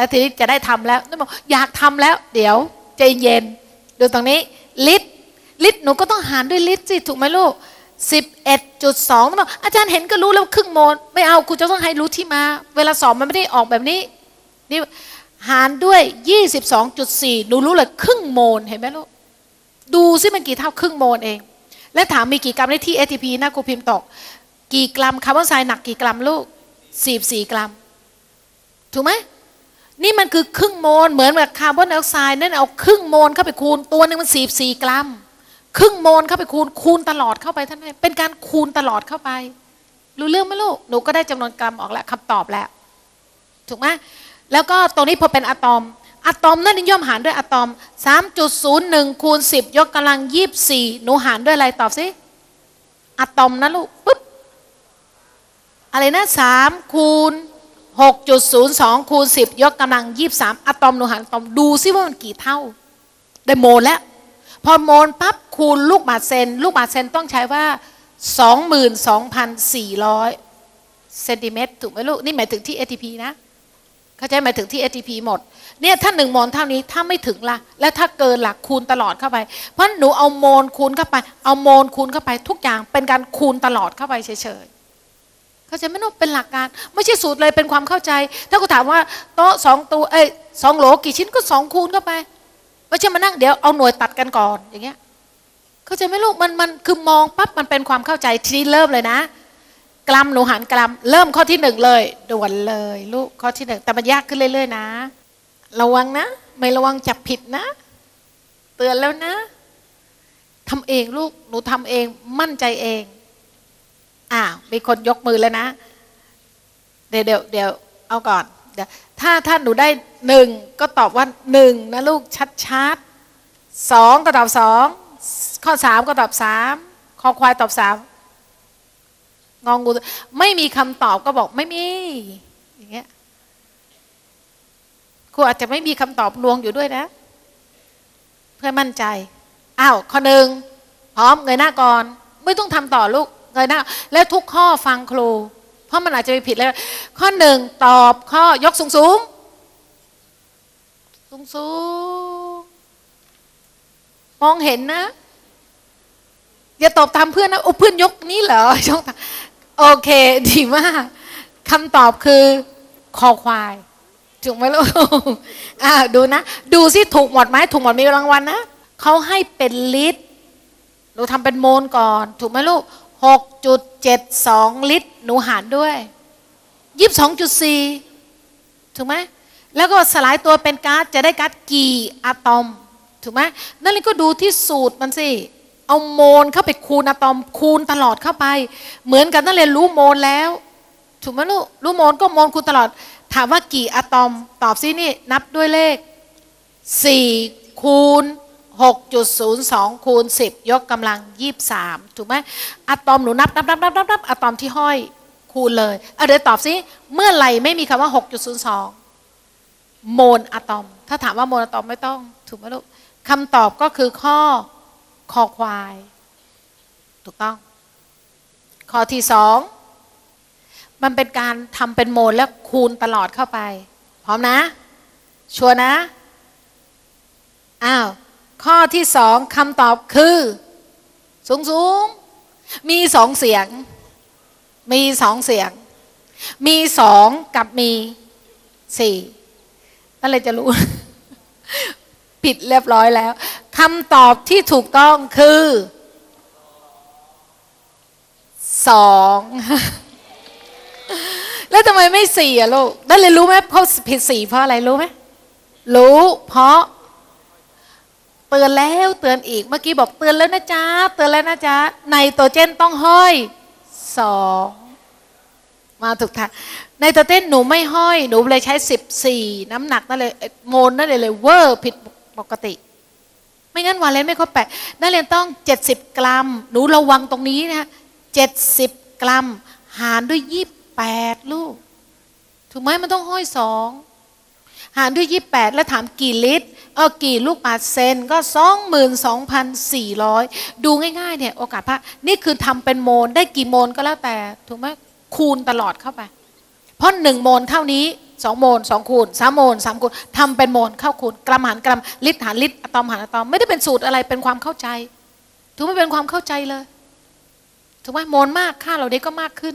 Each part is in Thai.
แล้วทีนี้จะได้ทำแล้วนึกบอกอยากทำแล้ว เดี๋ยวใจเย็นดูตรงนี้ลิตรลิตรหนูก็ต้องหารด้วยลิตรสิถูกไหมลูกสิบเอ็ดจุดสองบอกอาจารย์เห็นก็รู้แล้วครึ่งโมลไม่เอาครูจะต้องให้รู้ที่มา เวลาสอบมันไม่ได้ออกแบบนี้นี่หารด้วยยี่สิบสองจุดสี่หนูรู้เลยครึ่งโมลเห็นไหมลูกดูซิมันกี่เท่าครึ่งโมลเอง และถามมีกี่กรัมในที่ ATP นะครูพิมพ์ตก กี่กรัมคาร์บอนไซด์หนักกี่กรัมลูกสี่สี่กรัม ถูกไหม นี่มันคือครึ่งโมลเหมือนกับคาร์บอนไดออกไซด์นั่นเอาครึ่งโมลเข้าไปคูณตัวหนึ่งมันสี่สี่กรัม ครึ่งโมลเข้าไปคูณคูณตลอดเข้าไปท่านเป็นการคูณตลอดเข้าไป รู้เรื่องไหมลูกหนูก็ได้จำนวนกรัมออกแล้วคำตอบแล้ว ถูกไหมแล้วก็ตรงนี้พอเป็นอะตอมอะตอมนั่นนิยมหารด้วยอะตอม 3.01คูณ10 ยกกำลัง 24 หนูหารด้วยอะไรตอบสิอะตอมนะลูกปุ๊บอะไรนะ3คูณ 6.02 คูณ 10 ยกกำลัง 23 อะตอมหนูหารอะตอมดูซิว่ามันกี่เท่า ได้โมลแล้ว พอโมลปั๊บคูณลูกบาศก์เซน ลูกบาศก์เซนต้องใช้ว่า 22,400 เซนติเมตรถูกไหมลูก นี่หมายถึงที่ ATP นะ เข้าใจหมายถึงที่ ATP หมด เนี่ยถ้าหนึ่งโมลเท่านี้ถ้าไม่ถึงละแล้วถ้าเกินหลักคูณตลอดเข้าไป เพราะหนูเอาโมลคูณเข้าไป เอาโมลคูณเข้าไปทุกอย่างเป็นการคูณตลอดเข้าไปเฉยๆ เข้าใจไหมลูกเป็นหลักการ ไม่ใช่สูตรเลยเป็นความเข้าใจ ถ้ากูถามว่าโต๊ะสองตัวเอ้ยสองโหลกี่ชิ้นก็สองคูณเข้าไปไม่ใช่มานั่งเดี๋ยวเอาหน่วยตัดกันก่อนอย่างเงี้ย เข้าใจไหมลูกมันมันคือมองปั๊บมันเป็นความเข้าใจทีนี้เริ่มเลยนะกรัมหนูหันกรัม เริ่มข้อที่หนึ่งเลย ด่วนเลย ลูกข้อที่หนึ่งแต่มันยากขึ้นเรื่อยๆนะ ระวังนะ ไม่ระวังจับผิดนะ เตือนแล้วนะทำเองลูกหนูทำเองมั่นใจเอง อ่ามีคนยกมือแล้วนะ เดี๋ยวเดี๋ยวเดี๋ยวเอาก่อนเดี๋ยวถ้าถ้าหนูได้หนึ่งก็ตอบว่าหนึ่งนะลูกชัดๆสองก็ตอบสองข้อสามก็ตอบสามข้อควายตอบสามงองงูไม่มีคำตอบก็บอกไม่มี อย่างเงี้ยครูอาจจะไม่มีคำตอบลวงอยู่ด้วยนะ เพื่อมั่นใจอ้าวข้อหนึ่งพร้อมเงยหน้าก่อน ไม่ต้องทำต่อลูก เงยน้าแล้วทุกข้อฟังครู เพราะมันอาจจะไปผิดแล้ว ข้อหนึ่งตอบข้อยกสูงสูงสูงสูงมองเห็นนะ อย่าตอบตามเพื่อนนะโอ้เพื่อนยกนี้เหรอยกโอเค ดีมากคำตอบคือคอควายถูกไหมลูกอ่าดูนะ ดูสิถูกหมดไหมถูกหมดมีรางวัลนะเขาให้เป็นลิตรหนูทำเป็นโมลก่อน ถูกไหมลูก หกจุดเจ็ดสองลิตร หนูหารด้วยยี่สิบสองจุดสี่ถูกไหมแล้วก็สลายตัวเป็นก๊าซจะได้ก๊าซกี่อะตอม ถูกไหมนั่นเลยก็ดูที่สูตรมันสิ เอาโมลเข้าไปคูณอะตอม คูณตลอดเข้าไป เหมือนกันนั่นเรียรู้โมลแล้ว ถูกไหมลูกรู้โมลก็โมลคูณตลอด ถามว่ากี่อะตอม ตอบซินี่นับด้วยเลข 4 คูณ 6.02 คูณ 10 ยกกำลัง 23 ถูกไหมอะตอมหนูนับนับนับนับนับนับอะตอมที่ห้อยคูณเลยเอาเดี๋ยวตอบซิเมื่อไหร่ไม่มีคำว่า 6.02 โมลอะตอม ถ้าถามว่าโมลอะตอมไม่ต้อง ถูกไหมลูกคำตอบก็คือข้อคอควาย ถูกต้อง ข้อที่สองมันเป็นการทำเป็นโมลแล้วคูณตลอดเข้าไป พร้อมนะ ชัวนะ อ้าว ข้อที่สองคำตอบคือ สูงสูงมีสองเสียง มีสองเสียง มีสองกับมีสี่นั่นเลยจะรู้ ผิดเรียบร้อยแล้วคำตอบที่ถูกต้องคือสองแล้วทำไมไม่สี่อะลูกได้เลยรู้ไหมเพราะผิดสี่เพราะอะไรรู้ไหมรู้เพราะ เตือนแล้วเตือนอีกเมื่อกี้บอกเตือนแล้วนะจ๊ะเตือนแล้วนะจ๊ะไนโตรเจนต้องห้อยสองมาถูกทางในตัวเต้นหนูไม่ห้อย หนูเลยใช้สิบสี่น้ำหนักนั่นเลยโมนนั่นเลยเลยเวอร์ผิดปกติ ไม่งั้นวาเลนไม่ครบแปดนักเรียนต้องเจ็ดสิบกรัม หนูระวังตรงนี้นะเจ็ดสิบกรัม หารด้วยยี่แปดลูก ถูกไหมมันต้องห้อยสอง หารด้วยยี่แปดแล้วถามกี่ลิตร เออกี่ลูกบาศก์เซนก็สองหมื่นสองพันสี่ร้อยดูง่ายๆเนี่ยโอกาสพระนี่คือทำเป็นโมลได้กี่โมลก็แล้วแต่ถูกไหมคูณตลอดเข้าไป เพราะหนึ่งโมลเท่านี้สองโมลสองคูณสามโมลสามคูณทำเป็นโมลเข้าคูณกรัมหารกรัมลิตรหารลิตรอะตอมหารอะตอมไม่ได้เป็นสูตรอะไรเป็นความเข้าใจถือไม่เป็นความเข้าใจเลยถูกไหมโมลมากค่าเราเด็กก็มากขึ้น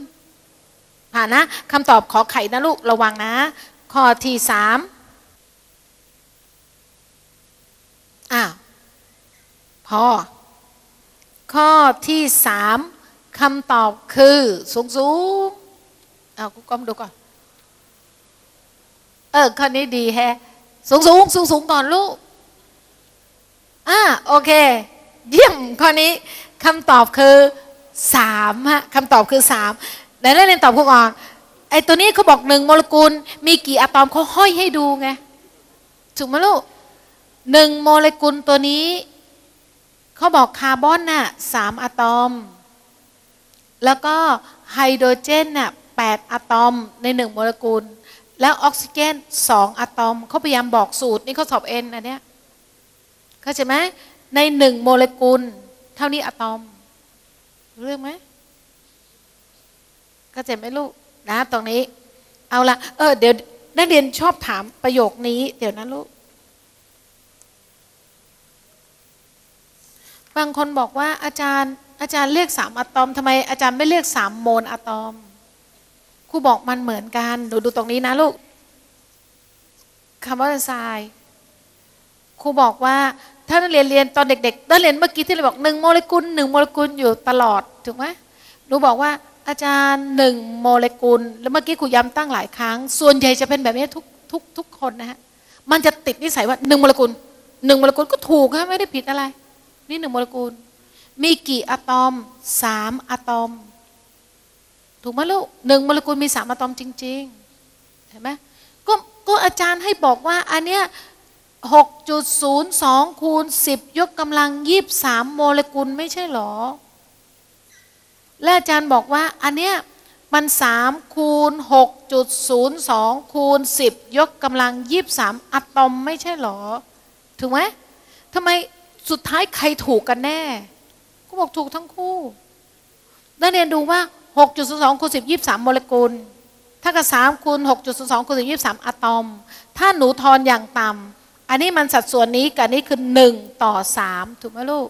ผ่านนะคำตอบขอไข่นะลูกระวังนะ ข้อที่สาม อ้าวพอ ข้อที่สามคำตอบคือสูงสูงเอากูก้มดูก่อน เออ ข้อนี้ดีแฮสูงสูงสูงสูงก่อนลูกอ่าโอเค เยี่ยมข้อนี้คำตอบคือสามฮะคำตอบคือสามไหนนักเรียนตอบคุณอ่อนไอตัวนี้เขาบอกหนึ่งโมเลกุล มีกี่อะตอมเขาห้อยให้ดูไงถูกไหมลูก หนึ่งโมเลกุลตัวนี้ เขาบอกคาร์บอนน่ะสามอะตอม แล้วก็ไฮโดรเจนน่ะแปดอะตอมในหนึ่งโมเลกุล แล้วออกซิเจนสองอะตอม เขาพยายามบอกสูตร นี่เขาสอบเอ็นอันเนี้ยเข้าใจไหมในหนึ่งโมเลกุล เท่านี้อะตอมเรื่องไหมเข้าใจไหมลูกนะตรงนี้ เอาละเออเดี๋ยวนักเรียนชอบถามประโยคนี้ เดี๋ยวนะลูก บางคนบอกว่าอาจารย์อาจารย์เรียกสามอะตอมทำไมอาจารย์ไม่เรียกสามโมลอะตอมครูบอกมันเหมือนกันดูดูตรงนี้นะลูกคำว่าทรายครูบอกว่าถ้านักเรียนเรียนตอนเด็กๆนักเรียนเมื่อกี้ที่เราบอกหนึ่งโมเลกุลหนึ่งโมเลกุลอยู่ตลอดถูกไหมหนูบอกว่าอาจารย์หนึ่งโมเลกุล แล้วเมื่อกี้ครูย้ำตั้งหลายครั้ง ส่วนใหญ่จะเป็นแบบนี้ทุกทุกทุกคนนะฮะมันจะติดนิสัยว่าหนึ่งโมเลกุลหนึ่งโมเลกุลก็ถูกฮะไม่ได้ผิดอะไร นี่หนึ่งโมเลกุล มีกี่อะตอมสามอะตอม ถูกไหมลูกหนึ่งโมเลกุลมีสามอะตอมจริง ๆ เห็นไหมก็ก็อาจารย์ให้บอกว่า อันเนี้ยหกจุดศูนย์สองคูณสิบยกกำลังยี่บสามโมเลกุลไม่ใช่หรอ และอาจารย์บอกว่า อันเนี้ยมันสามคูณหกจุดศูนย์สองคูณสิบยกกำลังยี่บสามอะตอมไม่ใช่หรอ ถูกไหมทำไม สุดท้ายใครถูกกันแน่ ก็บอกถูกทั้งคู่นักเรียนดูว่า 6.02คูณ10 23โมเลกุลถ้ากับ3คูณ6.02คูณ10 23อะตอม ถ้าหนูทอนอย่างต่ำอันนี้มันสัดส่วนนี้กับนี้คือ1ต่อ3ถูกไหมลูก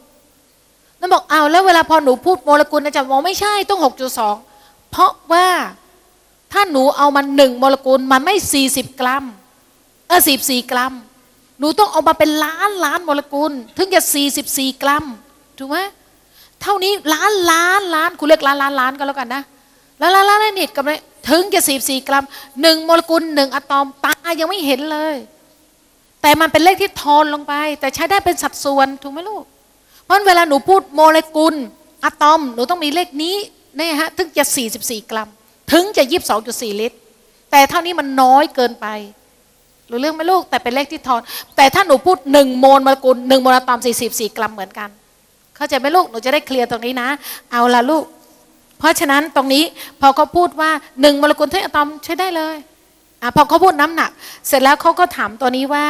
นั่นบอกเอาแล้วเวลาพอหนูพูดโมเลกุลอาจารย์บอกไม่ใช่ต้อง 6.2 เพราะว่าถ้าหนูเอามัน1โมเลกุลมันไม่ 40 กรัมเออ14กรัม หนูต้องเอามาเป็นล้านล้านโมเลกุล ถึงจะ 44 กรัม ถูกไหมเท่านี้ล้านล้านล้านคุณเรียกล้านล้านล้านก็แล้วกันนะล้านล้านล้านนี่กับถึงจะ 44 กรัมหนึ่งโมเลกุลหนึ่งอะตอมตายังไม่เห็นเลย แต่มันเป็นเลขที่ทอนลงไป แต่ใช้ได้เป็นสัดส่วนถูกไหมลูก เพราะเวลาหนูพูดโมเลกุลอะตอมหนูต้องมีเลขนี้นี่ฮะถึงจะ 44 กรัม ถึงจะ 22.4 ลิตร แต่เท่านี้มันน้อยเกินไป รู้เรื่องไหมลูกแต่เป็นเลขที่ทอน แต่ถ้าหนูพูดหนึ่งโมลโมเลกุลหนึ่งโมลอะตอมสี่สิบสี่กรัมเหมือนกัน เข้าใจไหมลูกหนูจะได้เคลียร์ตรงนี้นะ เอาละลูก เพราะฉะนั้นตรงนี้พอเขาพูดว่าหนึ่งโมเลกุลเท่าอะตอมใช้ได้เลยอะพอเขาพูดน้ำหนัก เสร็จแล้วเขาก็ถามตัวนี้ว่า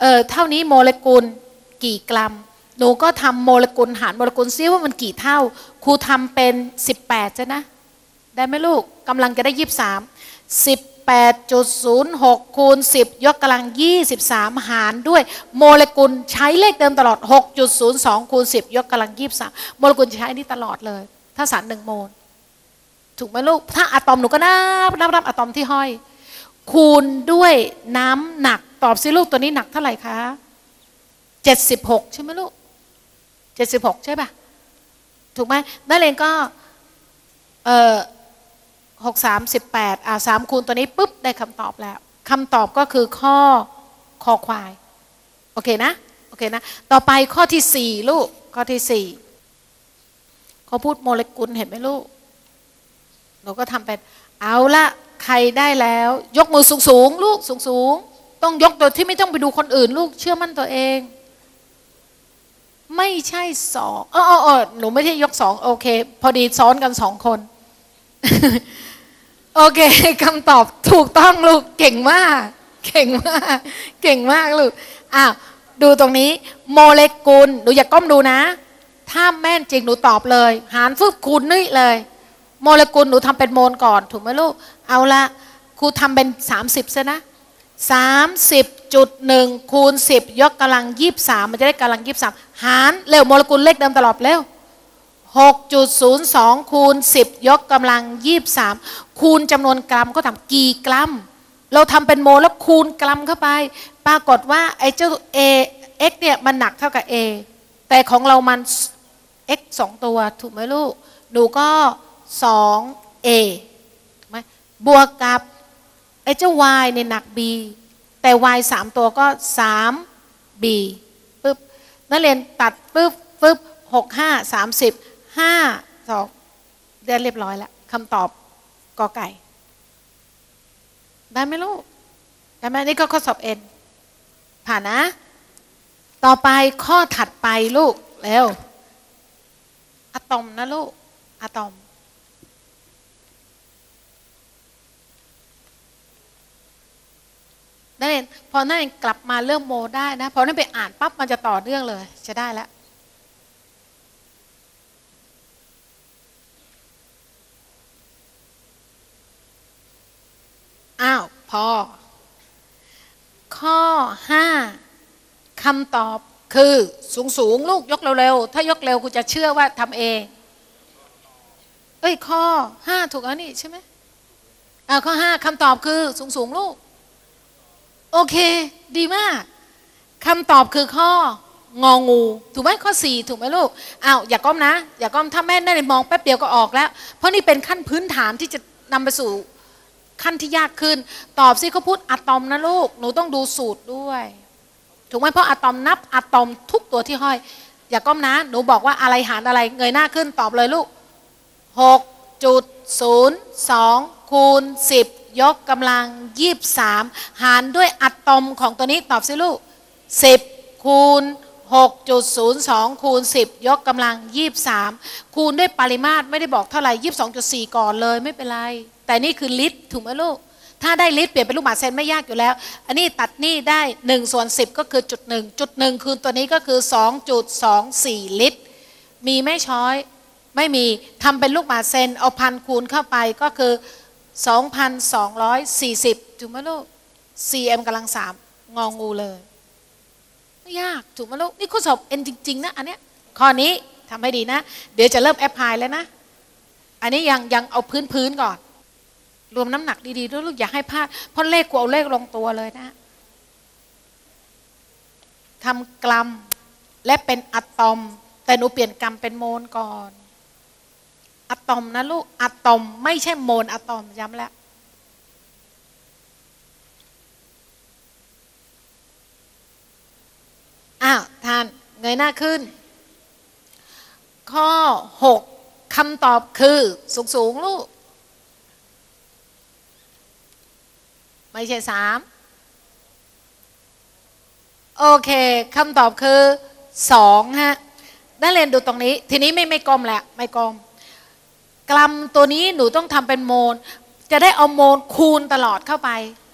เออเท่านี้โมเลกุลกี่กรัม หนูก็ทำโมเลกุลหารโมเลกุลซิว่ามันกี่เท่า ครูทำเป็นสิบแปดใช่นะ ได้ไหมลูกกำลังจะได้ยี่สิบสามสิบ 8.06 คูณ 10 ยกกำลัง 23 หารด้วยโมเลกุลใช้เลขเดิมตลอด 6.02 คูณ 10 ยกกำลัง 23 โมเลกุลใช้นี่ตลอดเลย ถ้าสารหนึ่งโมล ถูกไหมลูก ถ้าอะตอมหนูก็นับนับนับอะตอมที่ห้อย คูณด้วยน้ำหนัก ตอบสิลูกตัวนี้หนักเท่าไหร่คะ 76 ใช่ไหมลูก 76 ใช่ปะถูกไหมนั่นเองก็เอ่อ หกสามสิบแปดอ่าสามคูณตัวนี้ปุ๊บได้คำตอบแล้วคำตอบก็คือข้อคอควาย โอเคนะ โอเคนะ ต่อไปข้อที่สี่ลูก ข้อที่สี่เขาพูดโมเลกุลเห็นไหมลูกหนูก็ทำเป็นเอาละใครได้แล้ว ยกมือสูงสูงลูกสูงสูงต้องยกโดยที่ไม่ต้องไปดูคนอื่น ลูกเชื่อมั่นตัวเอง ไม่ใช่สองเออเออหนูไม่ใช่ยกสองโอเค พอดีซ้อนกันสองคน โอเคคำตอบถูกต้องลูกเก่งมาก เก่งมาก เก่งมากลูกอ้าวดูตรงนี้โมเลกุลหนูอย่าก้มดูนะ ถ้าแม่นจริงหนูตอบเลย หารฟึบคูณนี่เลย โมเลกุลหนูทำเป็นโมลก่อนถูกไหมลูก เอาละครูทำเป็น 30ซะนะ30.1คูณ10 ยกกำลัง 23 มันจะได้กำลัง 23 หารเร็วโมเลกุลเลขเดิมตลอดเร็ว 6.02 คูณ 10 ยกกำลัง 23 คูณจำนวนกรัมก็ทำกี่กรัม เราทำเป็นโมลแล้วคูณกรัมเข้าไป ปรากฏว่าไอ้เจ้า A x เนี่ยมันหนักเท่ากับ A แต่ของเรามัน x สองตัวถูกไหมลูก หนูก็ 2a ไหมบวกกับไอ้เจ้า y เนี่ยหนัก b แต่ y สามตัวก็ 3b ปึ๊บนักเรียนตัดปึ๊บปึ๊บหกห้าสามสิบ ห้าสองเรียนเรียบร้อยแล้วคำตอบกอไก่ได้ไหมลูกได้ไหมนี่ก็ข้อสอบเอ็นผ่านนะ ต่อไปข้อถัดไปลูกเร็วอะตอมนะลูกอะตอมนักเรียนพอนักเรียนกลับมาเรื่องโมได้นะพอนักเรียนไปอ่านปั๊บมันจะต่อเนื่องเลย จะได้แล้ว อ้าว พอ ข้อ5คำตอบคือสูงสูงลูกยกเร็วๆถ้ายกเร็วกูจะเชื่อว่าทำเอง เอ้ยข้อ5ถูกแล้วนี่ใช่ไหมอ่าข้อ5คำตอบคือสูงสูงลูก โอเค ดีมากคำตอบคือข้ององู ถูกไหมข้อ4ถูกไหมลูกอ้าวอย่าก้มนะ อย่าก้มถ้าแม่ได้มองแป๊บเดียวก็ออกแล้ว เพราะนี่เป็นขั้นพื้นฐานที่จะนำไปสู่ ขั้นที่ยากขึ้น ตอบสิเขาพูดอะตอมนะลูก หนูต้องดูสูตรด้วย ถูกไหมเพราะอะตอมนับอะตอมทุกตัวที่ห้อย อย่าก้มนะ หนูบอกว่าอะไรหารอะไร เงยหน้าขึ้นตอบเลยลูก6.02คูณ10ยกกำลัง23หารด้วยอะตอมของตัวนี้ตอบสิลูก10คูณ6.02 คูณ 10 ยกกำลัง 23 คูณด้วยปริมาตรไม่ได้บอกเท่าไหร่ 22.4 ก่อนเลยไม่เป็นไร แต่นี่คือลิตรถูกไหมลูก ถ้าได้ลิตรเปลี่ยนเป็นลูกบาศก์เซนไม่ยากอยู่แล้ว อันนี้ตัดนี่ได้1ส่วน10 ก็คือจุดหนึ่งจุดหนึ่งคือตัวนี้ก็คือ 2.24 ลิตร มีไม่ช้อยไม่มีทำเป็นลูกบาศก์เซนเอาพันคูณเข้าไปก็คือ 2,240ถูกไหมลูก cm กำลังสามงองูเลยไม่ยากถูกไหมลูกนี่ข้อสอบเอ็นจริง ๆ นะ อันเนี้ยข้อนี้ทำให้ดีนะ เดี๋ยวจะเริ่มแอพพลายแล้วนะ อันนี้ยังยังเอาพื้นพื้นก่อน รวมน้ำหนักดีๆด้วยลูกอย่าให้พลาดเพราะเลขกูเอาเลขลงตัวเลยนะทำกรัมและเป็นอะตอม แต่หนูเปลี่ยนกรัมเป็นโมลก่อนอะตอมนะลูกอะตอม ไม่ใช่โมลอะตอมย้ำแล้วอ้าวทานเงยหน้าขึ้น ข้อ 6คำตอบคือสูงสูงลูก ไม่ใช่สามโอเคคำตอบคือสองฮะได้เรียนดูตรงนี้ ทีนี้ไม่ไม่กลมแหละไม่กลมกรัมตัวนี้หนูต้องทำเป็นโมล จะได้เอาโมลคูณตลอดเข้าไป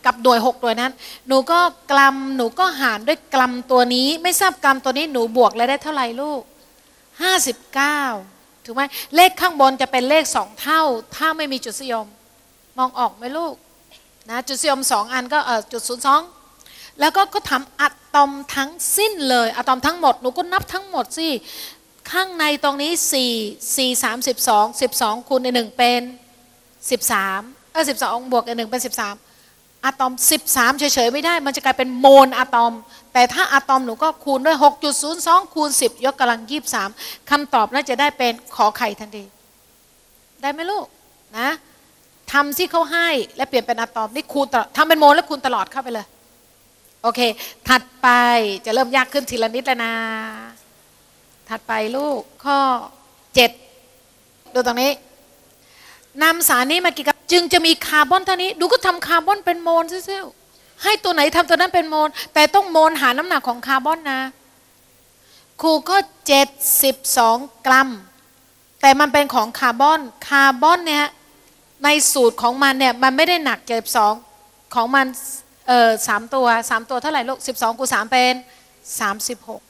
กับหน่วยหกหน่วยนั้น หนูก็กรัมหนูก็หารด้วยกรัมตัวนี้ ไม่ทราบกรัมตัวนี้หนูบวกเลยได้เท่าไหร่ลูกห้าสิบเก้าถูกไหมเลขข้างบนจะเป็นเลขสองเท่า ถ้าไม่มีจุดสยม มองออกไหมลูก นะจุดสยมสองอันก็เออจุดศูนย์สองแล้วก็ก็ทำอะตอมทั้งสิ้นเลยอะตอมทั้งหมดหนูก็นับทั้งหมดสิข้างในตรงนี้ 4 4 3 12 12คูณในหนึ่งเป็น 13เออ12 บวกในหนึ่งเป็น 13อะตอม 13 เฉยๆไม่ได้ มันจะกลายเป็นโมลอะตอม แต่ถ้าอะตอมหนูก็คูณด้วย 6.02 คูณ 10 ยกกำลัง 23คำตอบน่าจะได้เป็นขอไข่ทันทีได้ไหมลูกนะ ทำที่เขาให้และเปลี่ยนเป็นอะตอมนี่คูณตลอดทำเป็นโมลแล้วคูณตลอดเข้าไปเลย โอเค ถัดไปจะเริ่มยากขึ้นทีละนิดแล้วนะ ถัดไปลูกข้อ7ดูตรงนี้นำสารนี้มากี่กับจึงจะมีคาร์บอนเท่านี้ ดูก็ทำคาร์บอนเป็นโมลซิซิให้ตัวไหนทำตัวนั้นเป็นโมล แต่ต้องโมลหาน้ำหนักของคาร์บอนนะ ครูก็72 กรัม แต่มันเป็นของคาร์บอน คาร์บอนเนี่ย ในสูตรของมันเนี่ยมันไม่ได้หนักเก็บสองของมันเออสามตัวสามตัวเท่าไหร่ลูกสิบสองกูสามเป็นสามสิบหก